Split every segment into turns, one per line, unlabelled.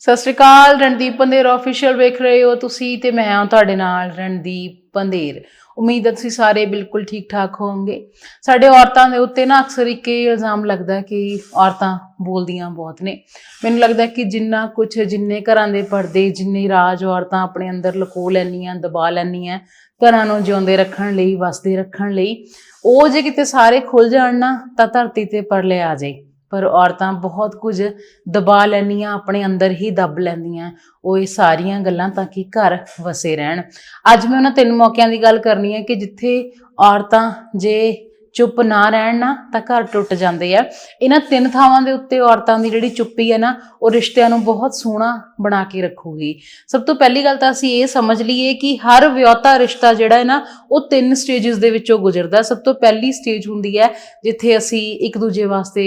ਸਤਿ ਸ਼੍ਰੀ ਅਕਾਲ, ਰਣਦੀਪ ਪੰਦੇਰ ਆਫੀਸ਼ੀਅਲ ਵੇਖ ਰਹੇ ਹੋ ਤੁਸੀਂ ਤੇ ਮੈਂ ਹਾਂ ਤੁਹਾਡੇ ਨਾਲ ਰਣਦੀਪ ਪੰਦੇਰ ਉਮੀਦ ਹੈ ਤੁਸੀਂ ਸਾਰੇ ਬਿਲਕੁਲ ਠੀਕ ਠਾਕ ਹੋਵੋਗੇ। ਸਾਡੇ ਔਰਤਾਂ ਦੇ ਉੱਤੇ ਨਾ ਅਕਸਰ ਇੱਕ ਇਹ ਇਲਜ਼ਾਮ ਲੱਗਦਾ ਕਿ ਔਰਤਾਂ ਬੋਲਦੀਆਂ ਬਹੁਤ ਨੇ। ਮੈਨੂੰ ਲੱਗਦਾ ਕਿ ਜਿੰਨਾ ਕੁਝ ਜਿੰਨੇ ਘਰਾਂ ਦੇ ਪਰਦੇ, ਜਿੰਨੇ ਰਾਜ ਔਰਤਾਂ ਆਪਣੇ ਅੰਦਰ ਲੁਕੋ ਲੈਂਦੀਆਂ, ਦਬਾ ਲੈਂਦੀਆਂ, ਘਰਾਂ ਨੂੰ ਜਿਉਂਦੇ ਰੱਖਣ ਲਈ, ਵਸਦੇ ਰੱਖਣ ਲਈ, ਉਹ ਜੇ ਕਿਤੇ ਸਾਰੇ ਖੁੱਲ ਜਾਣ ਨਾ ਤਾਂ ਧਰਤੀ ਤੇ ਪਰਲੇ ਆ ਜਾਏ। ਪਰ ਔਰਤਾਂ ਬਹੁਤ ਕੁਝ ਦਬਾ ਲੈਂਦੀਆਂ, ਆਪਣੇ ਅੰਦਰ ਹੀ ਦੱਬ ਲੈਂਦੀਆਂ। ਉਹ ਇਹ ਸਾਰੀਆਂ ਗੱਲਾਂ ਤਾਂ ਕਿ ਘਰ ਵਸੇ ਰਹਿਣ। ਅੱਜ ਮੈਂ ਉਹਨਾਂ ਤਿੰਨ ਮੌਕਿਆਂ ਦੀ ਗੱਲ ਕਰਨੀ ਹੈ ਕਿ ਜਿੱਥੇ ਔਰਤਾਂ ਜੇ ਚੁੱਪ ਨਾ ਰਹਿਣ ਨਾ, ਤਾਂ ਘਰ ਟੁੱਟ ਜਾਂਦੇ ਆ। ਇਹਨਾਂ ਤਿੰਨ ਥਾਵਾਂ ਦੇ ਉੱਤੇ ਔਰਤਾਂ ਦੀ ਜਿਹੜੀ ਚੁੱਪੀ ਹੈ ਨਾ, ਉਹ ਰਿਸ਼ਤਿਆਂ ਨੂੰ ਬਹੁਤ ਸੋਹਣਾ ਬਣਾ ਕੇ ਰੱਖੂਗੀ। ਸਭ ਤੋਂ ਪਹਿਲੀ ਗੱਲ ਤਾਂ ਅਸੀਂ ਇਹ ਸਮਝ ਲਈਏ ਕਿ ਹਰ ਵਿਆਹਤਾ ਰਿਸ਼ਤਾ ਜਿਹੜਾ ਹੈ ਨਾ, ਉਹ ਤਿੰਨ ਸਟੇजेस ਦੇ ਵਿੱਚੋਂ ਗੁਜ਼ਰਦਾ। ਸਭ ਤੋਂ ਪਹਿਲੀ ਸਟੇਜ ਹੁੰਦੀ ਹੈ, ਜਿੱਥੇ ਅਸੀਂ ਇੱਕ ਦੂਜੇ ਵਾਸਤੇ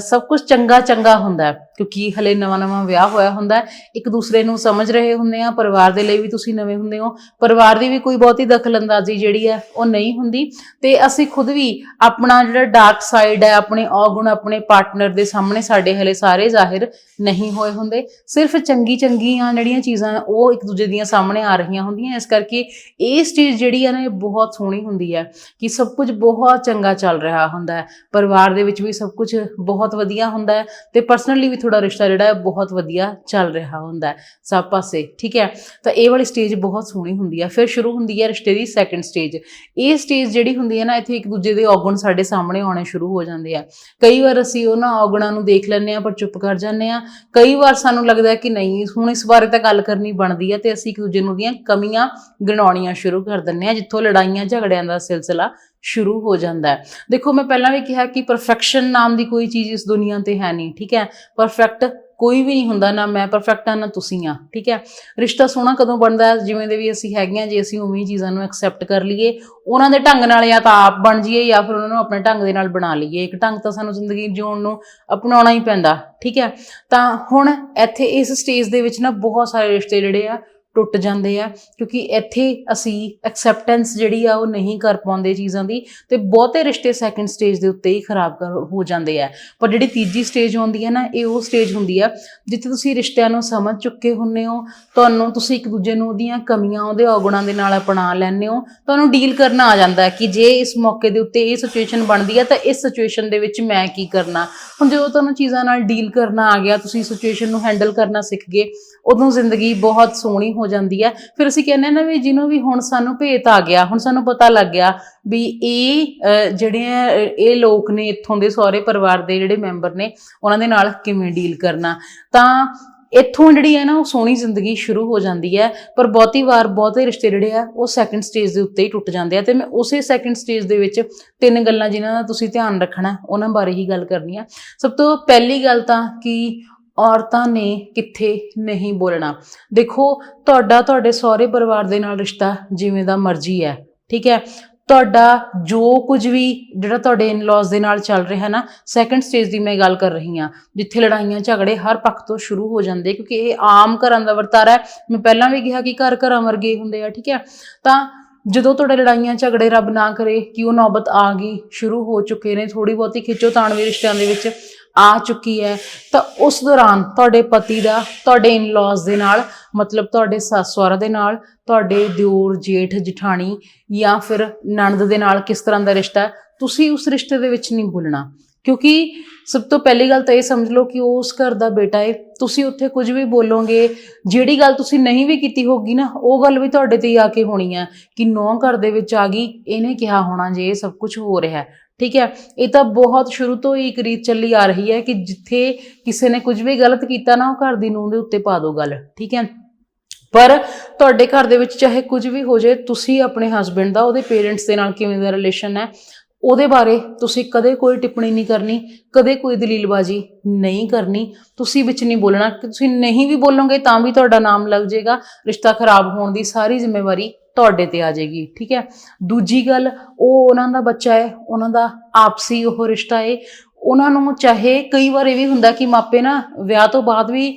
ਸਭ ਕੁਝ ਚੰਗਾ ਚੰਗਾ ਹੁੰਦਾ ਹੈ। ਕਿਉਂਕਿ ਹਲੇ ਨਵਾਂ ਨਵਾਂ ਵਿਆਹ ਹੋਇਆ ਹੁੰਦਾ ਇੱਕ ਦੂਸਰੇ ਨੂੰ ਸਮਝ ਰਹੇ ਹੁੰਦੇ ਆ ਪਰਿਵਾਰ ਦੇ ਲਈ ਵੀ ਤੁਸੀਂ ਨਵੇਂ ਹੁੰਦੇ ਹੋ, ਪਰਿਵਾਰ ਦੀ ਵੀ ਕੋਈ ਬਹੁਤੀ ਦਖਲਅੰਦਾਜ਼ੀ ਜਿਹੜੀ ਹੈ ਉਹ ਨਹੀਂ ਹੁੰਦੀ। ਤੇ ਅਸੀਂ ਖੁਦ ਵੀ ਆਪਣਾ ਜਿਹੜਾ ਡਾਰਕ ਸਾਈਡ ਹੈ, ਆਪਣੇ ਔਗੁਣ, ਆਪਣੇ ਪਾਰਟਨਰ ਦੇ ਸਾਹਮਣੇ ਸਾਡੇ ਹਲੇ ਸਾਰੇ ਜ਼ਾਹਿਰ ਨਹੀਂ ਹੋਏ ਹੁੰਦੇ। ਸਿਰਫ ਚੰਗੀ ਚੰਗੀਆਂ ਜਿਹੜੀਆਂ ਚੀਜ਼ਾਂ ਉਹ ਇੱਕ ਦੂਜੇ ਦੀਆਂ ਸਾਹਮਣੇ ਆ ਰਹੀਆਂ ਹੁੰਦੀਆਂ। ਇਸ ਕਰਕੇ ਇਹ ਸਟੇਜ ਜਿਹੜੀ ਹੈ ਨਾ, ਇਹ ਬਹੁਤ ਸੋਹਣੀ ਹੁੰਦੀ ਹੈ ਕਿ ਸਭ ਕੁਝ ਬਹੁਤ ਚੰਗਾ ਚੱਲ ਰਿਹਾ ਹੁੰਦਾ ਹੈ। ਪਰਿਵਾਰ ਦੇ ਵਿੱਚ ਵੀ ਸਭ ਕੁਝ ਬਹੁਤ ਵਧੀਆ ਹੁੰਦਾ ਹੈ। ਤੇ ਪਰਸਨਲੀ ਵੀ ਥੋੜਾ ਰਿਸ਼ਤਾ ਜਿਹੜਾ ਹੈ ਬਹੁਤ ਵਧੀਆ ਚੱਲ ਰਿਹਾ ਹੁੰਦਾ ਹੈ ਸਭ ਪਾਸੇ, ਠੀਕ ਹੈ? ਤਾਂ ਇਹ ਵਾਲੀ ਸਟੇਜ ਬਹੁਤ ਸੋਹਣੀ ਹੁੰਦੀ ਹੈ ਫਿਰ ਸ਼ੁਰੂ ਹੁੰਦੀ ਹੈ ਰਿਸ਼ਤੇ ਦੀ ਸੈਕੰਡ ਸਟੇਜ ਇਹ ਸਟੇਜ ਜਿਹੜੀ ਹੁੰਦੀ ਹੈ ਨਾ, ਇੱਥੇ ਇੱਕ ਦੂਜੇ ਦੇ ਔਗਣ ਸਾਡੇ ਸਾਹਮਣੇ ਆਉਣੇ ਸ਼ੁਰੂ ਹੋ ਜਾਂਦੇ ਆ। ਕਈ ਵਾਰ ਅਸੀਂ ਉਹਨਾਂ ਔਗਣਾਂ ਨੂੰ ਦੇਖ ਲੈਂਦੇ ਆ, ਪਰ ਚੁੱਪ ਕਰ ਜਾਂਦੇ ਆ। ਕਈ ਵਾਰ ਸਾਨੂੰ ਲੱਗਦਾ ਕਿ ਨਹੀਂ, ਹੁਣ ਇਸ ਬਾਰੇ ਤਾਂ ਗੱਲ ਕਰਨੀ ਬਣਦੀ ਹੈ ਤੇ ਅਸੀਂ ਇੱਕ ਦੂਜੇ ਨੂੰ ਦੀਆਂ ਕਮੀਆਂ ਗਿਣਾਉਣੀਆਂ ਸ਼ੁਰੂ ਕਰ ਦਿੰਦੇ ਆ, ਜਿੱਥੋਂ ਲੜਾਈਆਂ ਝਗੜਿਆਂ ਦਾ ਸਿਲਸਿਲਾ ਸ਼ੁਰੂ ਹੋ ਜਾਂਦਾ ਹੈ। ਦੇਖੋ, ਮੈਂ ਪਹਿਲਾਂ ਵੀ ਕਿਹਾ ਕਿ ਪਰਫੈਕਸ਼ਨ ਨਾਮ ਦੀ ਕੋਈ ਚੀਜ਼ ਇਸ ਦੁਨੀਆ ਤੇ ਹੈ ਨਹੀਂ, ਠੀਕ ਹੈ? ਪਰਫੈਕਟ ਕੋਈ ਵੀ ਨਹੀਂ ਹੁੰਦਾ, ਨਾ ਮੈਂ ਪਰਫੈਕਟ ਆ ਨਾ ਤੁਸੀਂ ਆ ਠੀਕ ਹੈ? ਰਿਸ਼ਤਾ ਸੋਹਣਾ ਕਦੋਂ ਬਣਦਾ ਜਿਵੇਂ ਦੇ ਵੀ ਅਸੀਂ ਹੈਗੇ ਆ ਜੇ ਅਸੀਂ ਉਵੇਂ ਹੀ ਚੀਜ਼ਾਂ ਨੂੰ ਐਕਸੈਪਟ ਕਰ ਲਈਏ, ਉਹਨਾਂ ਦੇ ਢੰਗ ਨਾਲ ਜਾਂ ਤਾਂ ਆਪ ਬਣ ਜਾਈਏ ਜਾਂ ਫਿਰ ਉਹਨਾਂ ਨੂੰ ਆਪਣੇ ਢੰਗ ਦੇ ਨਾਲ ਬਣਾ ਲਈਏ। ਇੱਕ ਢੰਗ ਤਾਂ ਸਾਨੂੰ ਜ਼ਿੰਦਗੀ ਜਿਉਣ ਨੂੰ ਅਪਣਾਉਣਾ ਹੀ ਪੈਂਦਾ, ਠੀਕ ਹੈ? ਤਾਂ ਹੁਣ ਇੱਥੇ ਇਸ ਸਟੇਜ ਦੇ ਵਿੱਚ ਨਾ ਬਹੁਤ ਸਾਰੇ ਰਿਸ਼ਤੇ ਜਿਹੜੇ ਆ ਟੁੱਟ ਜਾਂਦੇ ਆ, ਕਿਉਂਕਿ ਇੱਥੇ ਅਸੀਂ ਐਕਸੈਪਟੈਂਸ ਜਿਹੜੀ ਆ ਉਹ ਨਹੀਂ ਕਰ ਪਾਉਂਦੇ ਚੀਜ਼ਾਂ ਦੀ ਤੇ ਬਹੁਤੇ ਰਿਸ਼ਤੇ ਸੈਕੰਡ ਸਟੇਜ ਦੇ ਉੱਤੇ ਹੀ ਖਰਾਬ ਕਰ, ਹੋ ਜਾਂਦੇ ਆ। ਪਰ ਜਿਹੜੀ ਤੀਜੀ ਸਟੇਜ ਹੁੰਦੀ ਹੈ ਨਾ, ਇਹ ਉਹ ਸਟੇਜ ਹੁੰਦੀ ਆ, ਜਿੱਥੇ ਤੁਸੀਂ ਰਿਸ਼ਤਿਆਂ ਨੂੰ ਸਮਝ ਚੁੱਕੇ ਹੁੰਨੇ ਹੋ, ਤੁਹਾਨੂੰ ਤੁਸੀਂ ਇੱਕ ਦੂਜੇ ਨੂੰ ਉਹਦੀਆਂ ਕਮੀਆਂ, ਉਹਦੇ ਔਗੁਣਾਂ ਦੇ ਨਾਲ ਅਪਣਾ ਲੈਂਦੇ ਹੋ, ਤੁਹਾਨੂੰ ਡੀਲ ਕਰਨਾ ਆ ਜਾਂਦਾ ਹੈ ਕਿ ਜੇ ਇਸ ਮੌਕੇ ਦੇ ਉੱਤੇ ਇਹ ਸਿਚੁਏਸ਼ਨ ਬਣਦੀ ਹੈ ਤਾਂ ਇਸ ਸਿਚੁਏਸ਼ਨ ਦੇ ਵਿੱਚ ਮੈਂ ਕੀ ਕਰਨਾ? ਹੁਣ ਜਦੋਂ ਤੁਹਾਨੂੰ ਚੀਜ਼ਾਂ ਨਾਲ ਡੀਲ ਕਰਨਾ ਆ ਗਿਆ, ਤੁਸੀਂ ਸਿਚੁਏਸ਼ਨ ਨੂੰ ਹੈਂਡਲ ਕਰਨਾ ਸਿੱਖ ਗਏ, ਉਦੋਂ ਜ਼ਿੰਦਗੀ ਬਹੁਤ ਸੋਹਣੀ ਹੋ ਜਾਂਦੀ ਹੈ। ਫਿਰ ਅਸੀਂ ਕਹਿੰਦੇ ਨਾ ਵੀ ਜਿਹਨੂੰ ਵੀ ਹੁਣ ਸਾਨੂੰ ਭੇਤ ਆ ਗਿਆ, ਹੁਣ ਸਾਨੂੰ ਪਤਾ ਲੱਗ ਗਿਆ ਵੀ ਇਹ ਜਿਹੜੇ ਇਹ ਲੋਕ ਨੇ ਇੱਥੋਂ ਦੇ ਸਹੁਰੇ ਪਰਿਵਾਰ ਦੇ ਜਿਹੜੇ ਮੈਂਬਰ ਨੇ, ਉਹਨਾਂ ਦੇ ਨਾਲ ਕਿਵੇਂ ਡੀਲ ਕਰਨਾ। ਤਾਂ ਇੱਥੋਂ ਜਿਹੜੀ ਹੈ ਨਾ, ਉਹ ਸੋਹਣੀ ਜ਼ਿੰਦਗੀ ਸ਼ੁਰੂ ਹੋ ਜਾਂਦੀ ਹੈ, ਪਰ ਬਹੁਤੀ ਵਾਰ ਬਹੁਤੇ ਰਿਸ਼ਤੇ ਜਿਹੜੇ ਆ, ਉਹ ਸੈਕੰਡ ਸਟੇਜ ਦੇ ਉੱਤੇ ਹੀ ਟੁੱਟ ਜਾਂਦੇ ਆ। ਤੇ ਮੈਂ ਉਸੇ ਸੈਕੰਡ ਸਟੇਜ ਦੇ ਵਿੱਚ ਤਿੰਨ ਗੱਲਾਂ ਜਿਨ੍ਹਾਂ ਦਾ ਤੁਸੀਂ ਧਿਆਨ ਰੱਖਣਾ, ਉਹਨਾਂ ਬਾਰੇ ਹੀ ਗੱਲ ਕਰਨੀ ਆ। ਸਭ ਤੋਂ ਪਹਿਲੀ ਗੱਲ ਤਾਂ ਕਿ ਔਰਤਾਂ ਨੇ ਕਿੱਥੇ ਨਹੀਂ ਬੋਲਣਾ। ਦੇਖੋ, ਤੁਹਾਡਾ ਤੁਹਾਡੇ ਸਹੁਰੇ ਪਰਿਵਾਰ ਦੇ ਨਾਲ ਰਿਸ਼ਤਾ ਜਿਵੇਂ ਦਾ ਮਰਜ਼ੀ ਹੈ, ਠੀਕ ਹੈ? ਤੁਹਾਡਾ ਜੋ ਕੁਝ ਵੀ ਜਿਹੜਾ ਤੁਹਾਡੇ ਇਨ-ਲॉज ਦੇ ਨਾਲ ਚੱਲ ਰਿਹਾ ਨਾ ਸੈਕੰਡ ਸਟੇਜ ਦੀ ਮੈਂ ਗੱਲ ਕਰ ਰਹੀ ਹਾਂ, ਜਿੱਥੇ ਲੜਾਈਆਂ ਝਗੜੇ ਹਰ ਪੱਖ ਤੋਂ ਸ਼ੁਰੂ ਹੋ ਜਾਂਦੇ, ਕਿਉਂਕਿ ਇਹ ਆਮ ਘਰਾਂ ਦਾ ਵਰਤਾਰਾ ਹੈ। ਮੈਂ ਪਹਿਲਾਂ ਵੀ ਕਿਹਾ ਕਿ ਘਰ ਘਰਾਂ ਵਰਗੇ ਹੁੰਦੇ ਆ, ਠੀਕ ਹੈ? ਤਾਂ ਜਦੋਂ ਤੁਹਾਡੇ ਲੜਾਈਆਂ ਝਗੜੇ ਰੱਬ ਨਾ ਕਰੇ, ਕਿ ਉਹ ਨੌਬਤ ਆ ਗਈ, ਸ਼ੁਰੂ ਹੋ ਚੁੱਕੇ ਨੇ ਥੋੜੀ ਬਹੁਤੀ ਖਿੱਚੋ ਵੀ ਰਿਸ਼ਤਿਆਂ ਦੇ ਵਿੱਚ ਆ ਚੁੱਕੀ ਹੈ, ਤਾਂ ਉਸ ਦੌਰਾਨ ਤੁਹਾਡੇ ਪਤੀ ਦਾ, ਤੁਹਾਡੇ ਇਨ-ਲॉज ਦੇ ਨਾਲ, ਮਤਲਬ ਤੁਹਾਡੇ ਸੱਸ ਸਹੁਰਾ ਦੇ ਨਾਲ, ਤੁਹਾਡੇ ਦਿਓਰ, ਜੇਠ, ਜਠਾਣੀ ਜਾਂ ਫਿਰ ਨਣਦ ਦੇ ਨਾਲ ਕਿਸ ਤਰ੍ਹਾਂ ਦਾ ਰਿਸ਼ਤਾ ਹੈ, ਤੁਸੀਂ ਉਸ ਰਿਸ਼ਤੇ ਦੇ ਵਿੱਚ ਨਹੀਂ ਬੋਲਣਾ ਕਿਉਂਕਿ ਸਭ ਤੋਂ ਪਹਿਲੀ ਗੱਲ ਤਾਂ ਇਹ ਸਮਝ ਲਓ ਕਿ ਉਹ ਉਸ ਘਰ ਦਾ ਬੇਟਾ ਹੈ। ਤੁਸੀਂ ਉੱਥੇ ਕੁਝ ਵੀ ਬੋਲੋਗੇ, ਜਿਹੜੀ ਗੱਲ ਤੁਸੀਂ ਨਹੀਂ ਵੀ ਕੀਤੀ ਹੋਗੀ ਨਾ, ਉਹ ਗੱਲ ਵੀ ਤੁਹਾਡੇ ਤੇ ਹੀ ਆ ਕੇ ਹੋਣੀ ਹੈ ਕਿ ਨੌ ਘਰ ਦੇ ਵਿੱਚ ਆ ਗਈ, ਇਹਨੇ ਕਿਹਾ ਹੋਣਾ ਜੇ ਇਹ ਸਭ ਕੁਝ ਹੋ ਰਿਹਾ। ਠੀਕ ਹੈ, ਇਹ ਤਾਂ ਬਹੁਤ ਸ਼ੁਰੂ ਤੋਂ ਹੀ ਇੱਕ ਰੀਤ ਚੱਲੀ ਆ ਰਹੀ ਹੈ ਕਿ ਜਿੱਥੇ ਕਿਸੇ ਨੇ ਕੁਝ ਵੀ ਗਲਤ ਕੀਤਾ ਨਾ, ਉਹ ਘਰ ਦੀ ਨੂੰਹ ਦੇ ਉੱਤੇ ਪਾ ਦਿਓ ਗੱਲ। ਠੀਕ ਹੈ, ਪਰ ਤੁਹਾਡੇ ਘਰ ਦੇ ਵਿੱਚ ਚਾਹੇ ਕੁਝ ਵੀ ਹੋ ਜਾਏ, ਤੁਸੀਂ ਆਪਣੇ ਹਸਬੰਡ ਦਾ, ਉਹਦੇ ਪੇਰੈਂਟਸ ਦੇ ਨਾਲ ਕਿਵੇਂ ਦਾ ਰਿਲੇਸ਼ਨ ਹੈ ਉਹਦੇ ਬਾਰੇ ਤੁਸੀਂ ਕਦੇ ਕੋਈ ਟਿੱਪਣੀ ਨਹੀਂ ਕਰਨੀ, ਕਦੇ ਕੋਈ ਦਲੀਲਬਾਜ਼ੀ ਨਹੀਂ ਕਰਨੀ। ਤੁਸੀਂ ਵਿੱਚ ਨਹੀਂ ਬੋਲਣਾ ਤੁਸੀਂ ਨਹੀਂ ਵੀ ਬੋਲੋਗੇ ਤਾਂ ਵੀ ਤੁਹਾਡਾ ਨਾਮ ਲੱਗ ਜਾਏਗਾ, ਰਿਸ਼ਤਾ ਖਰਾਬ ਹੋਣ ਦੀ ਸਾਰੀ ਜ਼ਿੰਮੇਵਾਰੀ ਤੁਹਾਡੇ ਤੇ ਆ ਜਾਏਗੀ, ਠੀਕ ਹੈ? ਦੂਜੀ ਗੱਲ, ਉਹ ਉਹਨਾਂ ਦਾ ਬੱਚਾ ਹੈ, ਉਹਨਾਂ ਦਾ ਆਪਸੀ ਉਹ ਰਿਸ਼ਤਾ ਹੈ ਉਹਨਾਂ ਨੂੰ ਚਾਹੇ ਕਈ ਵਾਰ ਇਹ ਵੀ ਹੁੰਦਾ ਕਿ ਮਾਪੇ ਨਾ ਵਿਆਹ ਤੋਂ ਬਾਅਦ ਵੀ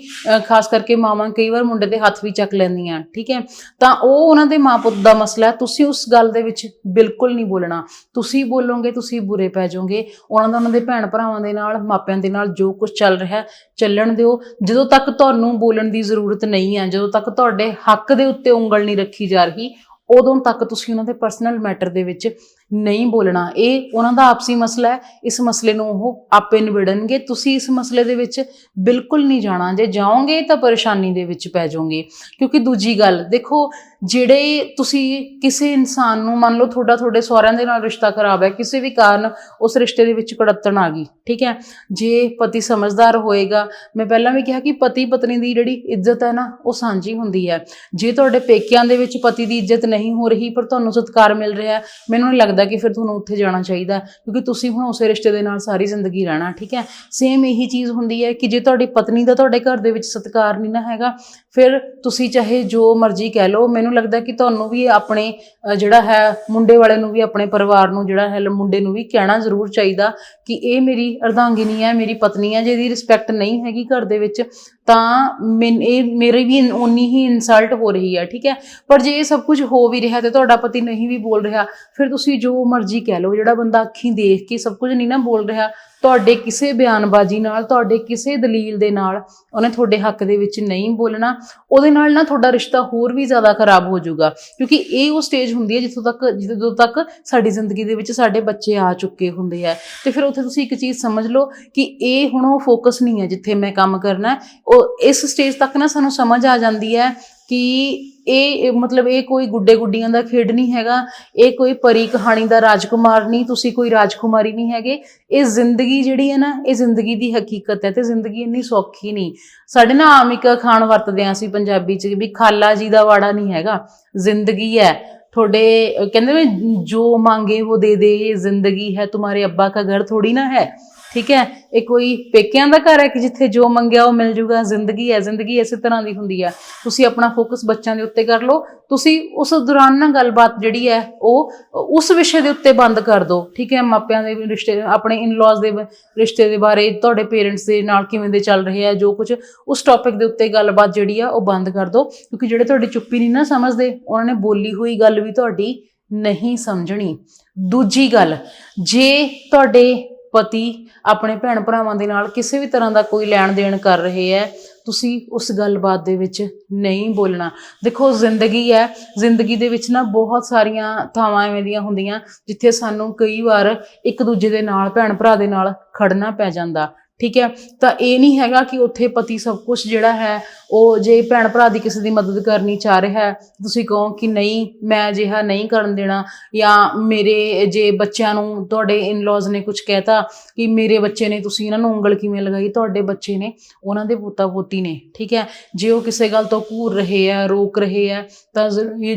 ਖਾਸ ਕਰਕੇ ਮਾਵਾਂ ਕਈ ਵਾਰ ਮੁੰਡੇ ਦੇ ਹੱਥ ਵੀ ਚੱਕ ਲੈਂਦੀਆਂ, ਠੀਕ ਹੈ? ਤਾਂ ਉਹ ਉਹਨਾਂ ਦੇ ਮਾਂ ਪੁੱਤ ਦਾ ਮਸਲਾ ਹੈ, ਤੁਸੀਂ ਉਸ ਗੱਲ ਦੇ ਵਿੱਚ ਬਿਲਕੁਲ ਨਹੀਂ ਬੋਲਣਾ। ਤੁਸੀਂ ਬੋਲੋਗੇ, ਤੁਸੀਂ ਬੁਰੇ ਪੈ ਜਾਓਗੇ। ਉਹਨਾਂ ਦਾ, ਉਹਨਾਂ ਦੇ ਭੈਣ ਭਰਾਵਾਂ ਦੇ ਨਾਲ, ਮਾਪਿਆਂ ਦੇ ਨਾਲ ਜੋ ਕੁਝ ਚੱਲ ਰਿਹਾ ਚੱਲਣ ਦਿਓ। ਜਦੋਂ ਤੱਕ ਤੁਹਾਨੂੰ ਬੋਲਣ ਦੀ ਜ਼ਰੂਰਤ ਨਹੀਂ ਹੈ, ਜਦੋਂ ਤੱਕ ਤੁਹਾਡੇ ਹੱਕ ਦੇ ਉੱਤੇ ਉਂਗਲ ਨਹੀਂ ਰੱਖੀ ਜਾ ਰਹੀ, ਉਦੋਂ ਤੱਕ ਤੁਸੀਂ ਉਹਨਾਂ ਦੇ ਪਰਸਨਲ ਮੈਟਰ ਦੇ ਵਿੱਚ ਨਹੀਂ ਬੋਲਣਾ। ਇਹ ਉਹਨਾਂ ਦਾ ਆਪਸੀ ਮਸਲਾ ਹੈ। ਇਸ ਮਸਲੇ ਨੂੰ ਉਹ ਆਪੇ ਨਿਬੇੜਨਗੇ। ਤੁਸੀਂ ਇਸ ਮਸਲੇ ਦੇ ਵਿੱਚ ਬਿਲਕੁਲ ਨਹੀਂ ਜਾਣਾ। ਜੇ ਜਾਓਗੇ ਤਾਂ ਪਰੇਸ਼ਾਨੀ ਦੇ ਵਿੱਚ ਪੈ ਜਾਓਗੇ। ਕਿਉਂਕਿ ਦੂਜੀ ਗੱਲ, ਦੇਖੋ ਜਿਹੜੇ ਤੁਸੀਂ ਕਿਸੇ ਇਨਸਾਨ ਨੂੰ, ਮੰਨ ਲਓ ਤੁਹਾਡਾ, ਤੁਹਾਡੇ ਸਹੁਰਿਆਂ ਦੇ ਨਾਲ ਰਿਸ਼ਤਾ ਖਰਾਬ ਹੈ, ਕਿਸੇ ਵੀ ਕਾਰਨ ਉਸ ਰਿਸ਼ਤੇ ਦੇ ਵਿੱਚ ਕੜੱਤਣ ਆ ਗਈ, ਠੀਕ ਹੈ? ਜੇ ਪਤੀ ਸਮਝਦਾਰ ਹੋਏਗਾ, ਮੈਂ ਪਹਿਲਾਂ ਵੀ ਕਿਹਾ ਕਿ ਪਤੀ ਪਤਨੀ ਦੀ ਜਿਹੜੀ ਇੱਜ਼ਤ ਹੈ ਨਾ, ਉਹ ਸਾਂਝੀ ਹੁੰਦੀ ਹੈ। ਜੇ ਤੁਹਾਡੇ ਪੇਕਿਆਂ ਦੇ ਵਿੱਚ ਪਤੀ ਦੀ ਇੱਜ਼ਤ ਨਹੀਂ ਹੋ ਰਹੀ, ਪਰ ਤੁਹਾਨੂੰ ਸਤਿਕਾਰ ਮਿਲ ਰਿਹਾ ਮੈਨੂੰ ਨਹੀਂ ਲੱਗਦਾ ਕਿ ਫਿਰ ਤੁਹਾਨੂੰ ਉੱਥੇ ਜਾਣਾ ਚਾਹੀਦਾ, ਕਿਉਂਕਿ ਤੁਸੀਂ ਹੁਣ ਉਸੇ ਰਿਸ਼ਤੇ ਦੇ ਨਾਲ ਸਾਰੀ ਜ਼ਿੰਦਗੀ ਰਹਿਣਾ, ਠੀਕ ਹੈ? ਸੇਮ ਇਹੀ ਚੀਜ਼ ਹੁੰਦੀ ਹੈ ਕਿ ਜੇ ਤੁਹਾਡੀ ਪਤਨੀ ਦਾ ਤੁਹਾਡੇ ਘਰ ਦੇ ਵਿੱਚ ਸਤਿਕਾਰ ਨਹੀਂ ਨਾ ਹੈਗਾ ਫਿਰ ਤੁਸੀਂ ਚਾਹੇ ਜੋ ਮਰਜ਼ੀ ਕਹਿ ਲਓ, ਮੈਨੂੰ ਲੱਗਦਾ ਕਿ ਤੁਹਾਨੂੰ ਵੀ ਆਪਣੇ ਜਿਹੜਾ ਹੈ, ਮੁੰਡੇ ਵਾਲੇ ਨੂੰ ਵੀ, ਆਪਣੇ ਪਰਿਵਾਰ ਨੂੰ, ਜਿਹੜਾ ਹੈ, ਮੁੰਡੇ ਨੂੰ ਵੀ ਕਹਿਣਾ ਜ਼ਰੂਰ ਚਾਹੀਦਾ ਕਿ ਇਹ ਮੇਰੀ ਅਰਧਾਂਗਿਨੀ ਹੈ, ਮੇਰੀ ਪਤਨੀ ਹੈ ਜੇ ਇਹਦੀ ਰਿਸਪੈਕਟ ਨਹੀਂ ਹੈਗੀ ਘਰ ਦੇ ਵਿੱਚ, ਤਾਂ ਮੈਨ, ਇਹ ਮੇਰੀ ਵੀ ਓਨੀ ਹੀ ਇਨਸਲਟ ਹੋ ਰਹੀ ਹੈ, ਠੀਕ ਹੈ? ਪਰ ਜੇ ਇਹ ਸਭ ਕੁਝ ਹੋ ਵੀ ਰਿਹਾ ਤੇ ਤੁਹਾਡਾ ਪਤੀ ਨਹੀਂ ਵੀ ਬੋਲ ਰਿਹਾ, ਫਿਰ ਤੁਸੀਂ ਜੋ ਮਰਜ਼ੀ ਕਹਿ ਲਓ, ਜਿਹੜਾ ਬੰਦਾ ਅੱਖੀਂ ਦੇਖ ਕੇ ਸਭ ਕੁਝ ਨਹੀਂ ਨਾ ਬੋਲ ਰਿਹਾ ਤੁਹਾਡੇ ਕਿਸੇ ਬਿਆਨਬਾਜ਼ੀ ਨਾਲ, ਤੁਹਾਡੇ ਕਿਸੇ ਦਲੀਲ ਦੇ ਨਾਲ ਉਹਨੇ ਤੁਹਾਡੇ ਹੱਕ ਦੇ ਵਿੱਚ ਨਹੀਂ ਬੋਲਣਾ, ਉਹਦੇ ਨਾਲ ਨਾ ਤੁਹਾਡਾ ਰਿਸ਼ਤਾ ਹੋਰ ਵੀ ਜ਼ਿਆਦਾ ਖਰਾਬ ਹੋ ਜਾਊਗਾ। ਕਿਉਂਕਿ ਇਹ ਉਹ ਸਟੇਜ ਹੁੰਦੀ ਹੈ ਜਿੱਥੋਂ ਤੱਕ ਜਦੋਂ ਤੱਕ ਸਾਡੀ ਜ਼ਿੰਦਗੀ ਦੇ ਵਿੱਚ ਸਾਡੇ ਬੱਚੇ ਆ ਚੁੱਕੇ ਹੁੰਦੇ ਆ। ਤੇ ਫਿਰ ਉੱਥੇ ਤੁਸੀਂ ਇੱਕ ਚੀਜ਼ ਸਮਝ ਲਓ ਕਿ ਇਹ ਹੁਣ ਉਹ ਫੋਕਸ ਨਹੀਂ ਹੈ ਜਿੱਥੇ ਮੈਂ ਕੰਮ ਕਰਨਾ। ਉਹ ਇਸ ਸਟੇਜ ਤੱਕ ਨਾ ਸਾਨੂੰ ਸਮਝ ਆ ਜਾਂਦੀ ਹੈ ਕਿ ਇਹ ਮਤਲਬ ਇਹ ਕੋਈ ਗੁੱਡੇ ਗੁੱਡੀਆਂ ਦਾ ਖੇਡ ਨਹੀਂ ਹੈਗਾ, ਇਹ ਕੋਈ ਪਰੀ ਕਹਾਣੀ ਦਾ ਰਾਜਕੁਮਾਰ ਨਹੀਂ, ਤੁਸੀਂ ਕੋਈ ਰਾਜਕੁਮਾਰੀ ਨਹੀਂ ਹੈਗੇ। ਇਹ ਜ਼ਿੰਦਗੀ ਜਿਹੜੀ ਹੈ ਨਾ, ਇਹ ਜ਼ਿੰਦਗੀ ਦੀ ਹਕੀਕਤ ਹੈ ਤੇ ਜ਼ਿੰਦਗੀ ਇੰਨੀ ਸੌਖੀ ਨਹੀਂ। ਸਾਡੇ ਨਾ ਆਮ ਇੱਕ ਖਾਣ ਵਰਤਦੇ ਆਂ ਅਸੀਂ ਪੰਜਾਬੀ ਚ ਵੀ ਖਾਲਾ ਜੀ ਦਾ ਵਾੜਾ ਨਹੀਂ ਹੈਗਾ, ਜ਼ਿੰਦਗੀ ਹੈ। ਤੁਹਾਡੇ ਕਹਿੰਦੇ ਵੀ ਜੋ ਮੰਗੇ ਉਹ ਦੇ ਦੇ, ਜ਼ਿੰਦਗੀ ਹੈ ਤੁਹਾਰੇ ਅੱਬਾ ਦਾ ਘਰ ਥੋੜੀ ਨਾ ਹੈ। ਠੀਕ ਹੈ? ਇਹ ਕੋਈ ਪੇਕਿਆਂ ਦਾ ਘਰ ਹੈ ਕਿ ਜਿੱਥੇ ਜੋ ਮੰਗਿਆ ਉਹ ਮਿਲ ਜੂਗਾ? ਜ਼ਿੰਦਗੀ ਹੈ, ਜ਼ਿੰਦਗੀ ਇਸੇ ਤਰ੍ਹਾਂ ਦੀ ਹੁੰਦੀ ਹੈ। ਤੁਸੀਂ ਆਪਣਾ ਫੋਕਸ ਬੱਚਿਆਂ ਦੇ ਉੱਤੇ ਕਰ ਲਓ। ਤੁਸੀਂ ਉਸ ਦੌਰਾਨ ਨਾ ਗੱਲਬਾਤ ਜਿਹੜੀ ਹੈ, ਉਹ ਉਸ ਵਿਸ਼ੇ ਦੇ ਉੱਤੇ ਬੰਦ ਕਰ ਦਿਓ। ਠੀਕ ਹੈ? ਮਾਪਿਆਂ ਦੇ ਰਿਸ਼ਤੇ, ਆਪਣੇ ਇਨ-ਲॉज ਦੇ ਰਿਸ਼ਤੇ ਦੇ ਬਾਰੇ, ਤੁਹਾਡੇ ਪੇਰੈਂਟਸ ਦੇ ਨਾਲ ਕਿਵੇਂ ਦੇ ਚੱਲ ਰਹੇ ਆ ਜੋ ਕੁਝ ਉਸ ਟੌਪਿਕ ਦੇ ਉੱਤੇ ਗੱਲਬਾਤ ਜਿਹੜੀ ਆ, ਉਹ ਬੰਦ ਕਰ ਦਿਓ। ਕਿਉਂਕਿ ਜਿਹੜੇ ਤੁਹਾਡੀ ਚੁੱਪੀ ਨਹੀਂ ਨਾ ਸਮਝਦੇ, ਉਹਨਾਂ ਨੇ ਬੋਲੀ ਹੋਈ ਗੱਲ ਵੀ ਤੁਹਾਡੀ ਨਹੀਂ ਸਮਝਣੀ। ਦੂਜੀ ਗੱਲ, ਜੇ ਤੁਹਾਡੇ ਪਤੀ ਆਪਣੇ ਭੈਣ ਭਰਾਵਾਂ ਦੇ ਨਾਲ ਕਿਸੇ ਵੀ ਤਰ੍ਹਾਂ ਦਾ ਕੋਈ ਲੈਣ ਦੇਣ ਕਰ ਰਹੇ ਹੈ, ਤੁਸੀਂ ਉਸ ਗੱਲਬਾਤ ਦੇ ਵਿੱਚ ਨਹੀਂ ਬੋਲਣਾ। ਦੇਖੋ, ਜ਼ਿੰਦਗੀ ਹੈ, ਜ਼ਿੰਦਗੀ ਦੇ ਵਿੱਚ ਨਾ ਬਹੁਤ ਸਾਰੀਆਂ ਥਾਵਾਂ ਐਵੇਂ ਦੀਆਂ ਹੁੰਦੀਆਂ ਜਿੱਥੇ ਸਾਨੂੰ ਕਈ ਵਾਰ ਇੱਕ ਦੂਜੇ ਦੇ ਨਾਲ, ਭੈਣ ਭਰਾ ਦੇ ਨਾਲ ਖੜਨਾ ਪੈ ਜਾਂਦਾ। ਠੀਕ ਹੈ? ਤਾਂ ਇਹ ਨਹੀਂ ਹੈਗਾ ਕਿ ਉੱਥੇ ਪਤੀ ਸਭ ਕੁਝ ਜਿਹੜਾ ਹੈ, ਉਹ ਜੇ ਭੈਣ ਭਰਾ ਦੀ ਕਿਸੇ ਦੀ ਮਦਦ ਕਰਨੀ ਚਾਹ ਰਿਹਾ ਹੈ, ਤੁਸੀਂ ਕਹੋ ਕਿ ਨਹੀਂ, ਮੈਂ ਅਜਿਹਾ ਨਹੀਂ ਕਰਨ ਦੇਣਾ ਜਾਂ ਮੇਰੇ ਜੇ ਬੱਚਿਆਂ ਨੂੰ ਤੁਹਾਡੇ ਇਨ-ਲॉज ਨੇ ਕੁਝ ਕਹਿਤਾ ਕਿ ਮੇਰੇ ਬੱਚੇ ਨੇ ਤੁਸੀਂ ਇਹਨਾਂ ਨੂੰ ਉਂਗਲ ਕਿਵੇਂ ਲਗਾਈ, ਤੁਹਾਡੇ ਬੱਚੇ ਨੇ, ਉਹਨਾਂ ਦੇ ਪੋਤਾ ਪੋਤੀ ਨੇ, ਠੀਕ ਹੈ? ਜੇ ਉਹ ਕਿਸੇ ਗੱਲ ਤੋਂ ਘੂਰ ਰਹੇ ਆ ਰੋਕ ਰਹੇ ਆ ਤਾਂ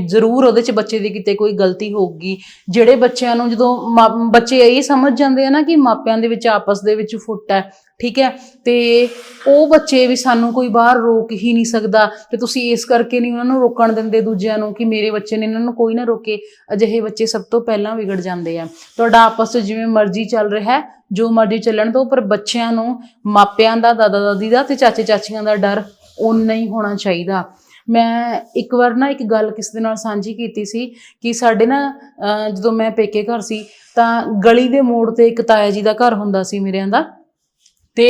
ਜ਼ਰੂਰ ਉਹਦੇ ਚ ਬੱਚੇ ਦੀ ਕਿਤੇ ਕੋਈ ਗਲਤੀ ਹੋਊਗੀ। ਜਿਹੜੇ ਬੱਚਿਆਂ ਨੂੰ ਜਦੋਂ ਮਾ- ਬੱਚੇ ਇਹ ਸਮਝ ਜਾਂਦੇ ਆ ਨਾ ਕਿ ਮਾਪਿਆਂ ਦੇ ਵਿੱਚ ਆਪਸ ਦੇ ਵਿੱਚ ਫੁੱਟ ਹੈ ਠੀਕ ਹੈ? ਤੇ ਉਹ ਬੱਚੇ ਵੀ ਸਾਨੂੰ ਕੋਈ ਬਾਹਰ ਰੋਕ ਹੀ ਨਹੀਂ ਸਕਦਾ। ਤੇ ਤੁਸੀਂ ਇਸ ਕਰਕੇ ਨਹੀਂ ਉਹਨਾਂ ਨੂੰ ਰੋਕਣ ਦਿੰਦੇ ਦੂਜਿਆਂ ਨੂੰ ਕਿ ਮੇਰੇ ਬੱਚੇ ਨੇ ਇਹਨਾਂ ਨੂੰ ਕੋਈ ਨਾ ਰੋਕੇ। ਅਜਿਹੇ ਬੱਚੇ ਸਭ ਤੋਂ ਪਹਿਲਾਂ ਵਿਗੜ ਜਾਂਦੇ ਆ। ਤੁਹਾਡਾ ਆਪਸ ਵਿੱਚ ਜਿਵੇਂ ਮਰਜ਼ੀ ਚੱਲ ਰਿਹਾ ਹੈ, ਜੋ ਮਰਜ਼ੀ ਚੱਲਣ ਤੋਂ ਪਰ ਬੱਚਿਆਂ ਨੂੰ ਮਾਪਿਆਂ ਦਾ, ਦਾਦਾ ਦਾਦੀ ਦਾ ਤੇ ਚਾਚੇ ਚਾਚੀਆਂ ਦਾ ਡਰ ਓਨਾ ਹੀ ਹੋਣਾ ਚਾਹੀਦਾ। ਮੈਂ ਇੱਕ ਵਾਰ ਨਾ ਇੱਕ ਗੱਲ ਕਿਸੇ ਦੇ ਨਾਲ ਸਾਂਝੀ ਕੀਤੀ ਸੀ ਕਿ ਸਾਡੇ ਨਾ ਜਦੋਂ ਮੈਂ ਪੇਕੇ ਘਰ ਸੀ ਤਾਂ ਗਲੀ ਦੇ ਮੋੜ ਤੇ ਇੱਕ ਤਾਇਆ ਜੀ ਦਾ ਘਰ ਹੁੰਦਾ ਸੀ ਮੇਰਿਆਂ ਦਾ। ਤੇ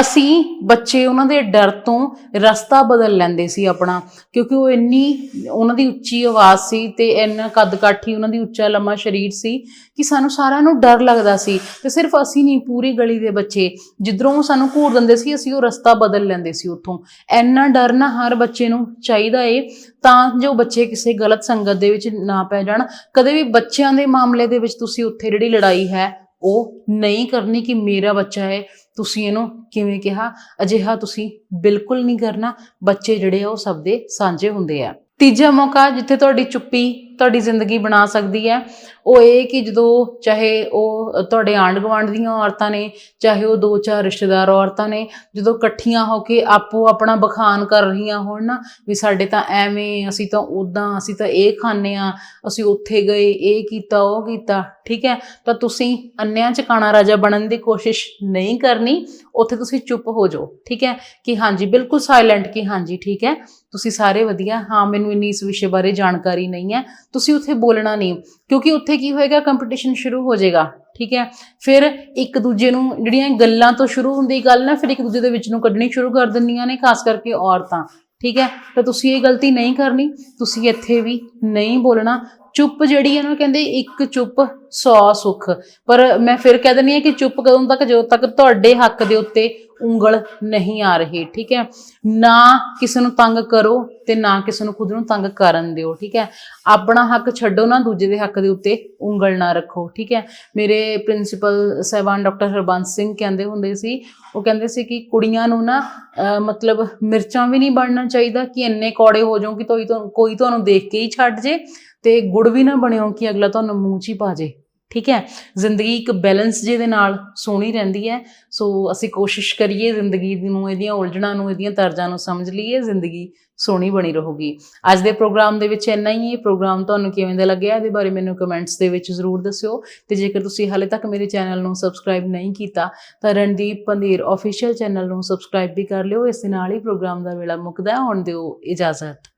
ਅਸੀਂ ਬੱਚੇ ਉਹਨਾਂ ਦੇ ਡਰ ਤੋਂ ਰਸਤਾ ਬਦਲ ਲੈਂਦੇ ਸੀ ਆਪਣਾ, ਕਿਉਂਕਿ ਉਹ ਇੰਨੀ ਉਹਨਾਂ ਦੀ ਉੱਚੀ ਆਵਾਜ਼ ਸੀ ਤੇ ਇੰਨਾ ਕੱਦ ਕਾਠੀ ਉਹਨਾਂ ਦੀ ਉੱਚਾ ਲੰਮਾ ਸਰੀਰ ਸੀ ਕਿ ਸਾਨੂੰ ਸਾਰਿਆਂ ਨੂੰ ਡਰ ਲੱਗਦਾ ਸੀ। ਤੇ ਸਿਰਫ ਅਸੀਂ ਨਹੀਂ, ਪੂਰੀ ਗਲੀ ਦੇ ਬੱਚੇ, ਜਿੱਧਰੋਂ ਸਾਨੂੰ ਘੂਰ ਦਿੰਦੇ ਸੀ, ਅਸੀਂ ਉਹ ਰਸਤਾ ਬਦਲ ਲੈਂਦੇ ਸੀ ਉੱਥੋਂ। ਇੰਨਾ ਡਰ ਨਾ ਹਰ ਬੱਚੇ ਨੂੰ ਚਾਹੀਦਾ ਏ, ਤਾਂ ਜੋ ਬੱਚੇ ਕਿਸੇ ਗਲਤ ਸੰਗਤ ਦੇ ਵਿੱਚ ਨਾ ਪੈ ਜਾਣ। ਕਦੇ ਵੀ ਬੱਚਿਆਂ ਦੇ ਮਾਮਲੇ ਦੇ ਵਿੱਚ ਤੁਸੀਂ ਉੱਥੇ ਜਿਹੜੀ ਲੜਾਈ ਹੈ ਉਹ ਨਹੀਂ ਕਰਨੀ ਕਿ ਮੇਰਾ ਬੱਚਾ ਹੈ, ਤੁਸੀਂ ਇਹਨੂੰ ਕਿਵੇਂ ਕਿਹਾ? ਅਜਿਹਾ ਤੁਸੀਂ ਬਿਲਕੁਲ ਨਹੀਂ ਕਰਨਾ। ਬੱਚੇ ਜਿਹੜੇ ਆ ਉਹ ਸਭ ਦੇ ਸਾਂਝੇ ਹੁੰਦੇ ਆ। ਤੀਜਾ ਮੌਕਾ, ਜਿੱਥੇ ਤੁਹਾਡੀ ਚੁੱਪੀ ਤੁਹਾਡੀ ਜ਼ਿੰਦਗੀ ਬਣਾ ਸਕਦੀ ਹੈ। ਉਹ ਇਹ ਕਿ ਜਦੋਂ ਚਾਹੇ ਉਹ ਤੁਹਾਡੇ ਆਂਢ ਗੁਆਂਢ ਦੀਆਂ ਔਰਤਾਂ ਨੇ, ਚਾਹੇ ਉਹ ਦੋ ਚਾਰ ਰਿਸ਼ਤੇਦਾਰ ਔਰਤਾਂ ਨੇ, ਜਦੋਂ ਇਕੱਠੀਆਂ ਹੋ ਕੇ ਆਪੋ ਆਪਣਾ ਬਖਾਨ ਕਰ ਰਹੀਆਂ ਹੋਣ ਨਾ, ਵੀ ਸਾਡੇ ਤਾਂ ਐਵੇਂ ਅਸੀਂ ਤਾਂ ਉਦਾਂ ਅਸੀਂ ਤਾਂ ਇਹ ਖਾਂਦੇ ਆ ਅਸੀਂ ਉੱਥੇ ਗਏ, ਇਹ ਕੀਤਾ, ਉਹ ਕੀਤਾ, ਠੀਕ ਹੈ। ਤਾਂ ਤੁਸੀਂ ਅੰਨਿਆਂ ਚ ਕਾਣਾ ਰਾਜਾ ਬਣਨ ਦੀ ਕੋਸ਼ਿਸ਼ ਨਹੀਂ ਕਰਨੀ, ਉੱਥੇ ਤੁਸੀਂ ਚੁੱਪ ਹੋ ਜਾਓ, ਠੀਕ ਹੈ। ਕਿ ਹਾਂਜੀ, ਬਿਲਕੁਲ ਸਾਇਲੈਂਟ ਕਿ ਹਾਂਜੀ, ਠੀਕ ਹੈ। ਤੁਸੀਂ ਸਾਰੇ ਵਧੀਆ, ਹਾਂ, ਮੈਨੂੰ ਇੰਨੀ ਇਸ ਵਿਸ਼ੇ ਬਾਰੇ ਜਾਣਕਾਰੀ ਨਹੀਂ ਹੈ। ਤੁਸੀਂ ਉੱਥੇ ਬੋਲਣਾ ਨਹੀਂ, ਕਿਉਂਕਿ ਉੱਥੇ ਕੀ ਹੋਏਗਾ ਕੰਪੀਟੀਸ਼ਨ ਸ਼ੁਰੂ ਹੋ ਜਾਏਗਾ, ਠੀਕ ਹੈ? ਫਿਰ ਇੱਕ ਦੂਜੇ ਨੂੰ ਜਿਹੜੀਆਂ ਗੱਲਾਂ ਤੋਂ ਸ਼ੁਰੂ ਹੁੰਦੀ ਗੱਲ ਨਾ, ਫਿਰ ਇੱਕ ਦੂਜੇ ਦੇ ਵਿੱਚ ਨੂੰ ਕੱਢਣੀ ਸ਼ੁਰੂ ਕਰ ਦਿੰਦੀਆਂ ਨੇ, ਖਾਸ ਕਰਕੇ ਔਰਤਾਂ, ਠੀਕ ਹੈ? ਤਾਂ ਤੁਸੀਂ ਇਹ ਗਲਤੀ ਨਹੀਂ ਕਰਨੀ, ਤੁਸੀਂ ਇੱਥੇ ਵੀ ਨਹੀਂ ਬੋਲਣਾ ਚੁੱਪ ਜਿਹੜੀ ਹੈ ਨਾ ਕਹਿੰਦੇ ਇੱਕ ਚੁੱਪ 100 ਸੁੱਖ। ਪਰ ਮੈਂ ਫਿਰ ਕਹਿ ਦਿੰਦੀ ਹਾਂ ਕਿ ਚੁੱਪ ਕਦੋਂ ਤੱਕ? ਜਦੋਂ ਤੱਕ ਤੁਹਾਡੇ ਹੱਕ ਦੇ ਉੱਤੇ ਉਂਗਲ ਨਹੀਂ ਆ ਰਹੀ, ਠੀਕ ਹੈ? ਨਾ ਕਿਸੇ ਨੂੰ ਤੰਗ ਕਰੋ ਤੇ ਨਾ ਕਿਸੇ ਨੂੰ ਖੁਦ ਨੂੰ ਤੰਗ ਕਰਨ ਦਿਓ, ਠੀਕ ਹੈ? ਆਪਣਾ ਹੱਕ ਛੱਡੋ ਨਾ, ਦੂਜੇ ਦੇ ਹੱਕ ਦੇ ਉੱਤੇ ਉਂਗਲ ਨਾ ਰੱਖੋ, ਠੀਕ ਹੈ? ਮੇਰੇ ਪ੍ਰਿੰਸੀਪਲ ਸਹਿਬਾਨ ਡਾਕਟਰ ਹਰਬੰਸ ਸਿੰਘ ਕਹਿੰਦੇ ਹੁੰਦੇ ਸੀ, ਉਹ ਕਹਿੰਦੇ ਸੀ ਕਿ ਕੁੜੀਆਂ ਨੂੰ ਨਾ, ਅਹ, ਮਤਲਬ ਮਿਰਚਾਂ ਵੀ ਨਹੀਂ ਬਣਨਾ ਚਾਹੀਦਾ, ਕਿ ਇੰਨੇ ਕੌੜੇ ਹੋ ਜਾਓ ਕਿ ਕੋਈ ਕੋਈ ਤੁਹਾਨੂੰ ਦੇਖ ਕੇ ਹੀ ਛੱਡ ਜੇ। ਤੇ ਗੁੜ ਵੀ ਨਾ ਬਣਿਓ ਕਿ ਅਗਲਾ ਤੁਹਾਨੂੰ ਮੂੰਹ 'ਚ ਹੀ ਪਾ ਜੇ। ਠੀਕ ਹੈ? ਜ਼ਿੰਦਗੀ ਇੱਕ ਬੈਲੈਂਸ ਜਿਹਦੇ ਨਾਲ ਸੋਹਣੀ ਰਹਿੰਦੀ ਹੈ। ਸੋ ਅਸੀਂ ਕੋਸ਼ਿਸ਼ ਕਰੀਏ ਜ਼ਿੰਦਗੀ ਨੂੰ, ਇਹਦੀਆਂ ਉਲਝਣਾਂ ਨੂੰ, ਇਹਦੀਆਂ ਤਰਜ਼ਾਂ ਨੂੰ ਸਮਝ ਲਈਏ, ਜ਼ਿੰਦਗੀ ਸੋਹਣੀ ਬਣੀ ਰਹੂਗੀ। ਅੱਜ ਦੇ ਪ੍ਰੋਗਰਾਮ ਦੇ ਵਿੱਚ ਇੰਨਾ ਹੀ। ਹੈ ਪ੍ਰੋਗਰਾਮ ਤੁਹਾਨੂੰ ਕਿਵੇਂ ਦਾ ਲੱਗਿਆ, ਇਹਦੇ ਬਾਰੇ ਮੈਨੂੰ ਕਮੈਂਟਸ ਦੇ ਵਿੱਚ ਜ਼ਰੂਰ ਦੱਸਿਓ। ਤੇ ਜੇਕਰ ਤੁਸੀਂ ਹਾਲੇ ਤੱਕ ਮੇਰੇ ਚੈਨਲ ਨੂੰ ਸਬਸਕ੍ਰਾਈਬ ਨਹੀਂ ਕੀਤਾ, ਤਾਂ ਰਣਦੀਪ ਪੰਧੀਰ ਅਫੀਸ਼ੀਅਲ ਚੈਨਲ ਨੂੰ ਸਬਸਕ੍ਰਾਈਬ ਵੀ ਕਰ ਲਿਓ। ਇਸ ਦੇ ਨਾਲ ਹੀ ਪ੍ਰੋਗਰਾਮ ਦਾ ਵੇਲਾ ਮੁੱਕਦਾ ਹੈ। ਹੁਣ ਦਿਓ ਇਜਾਜ਼ਤ।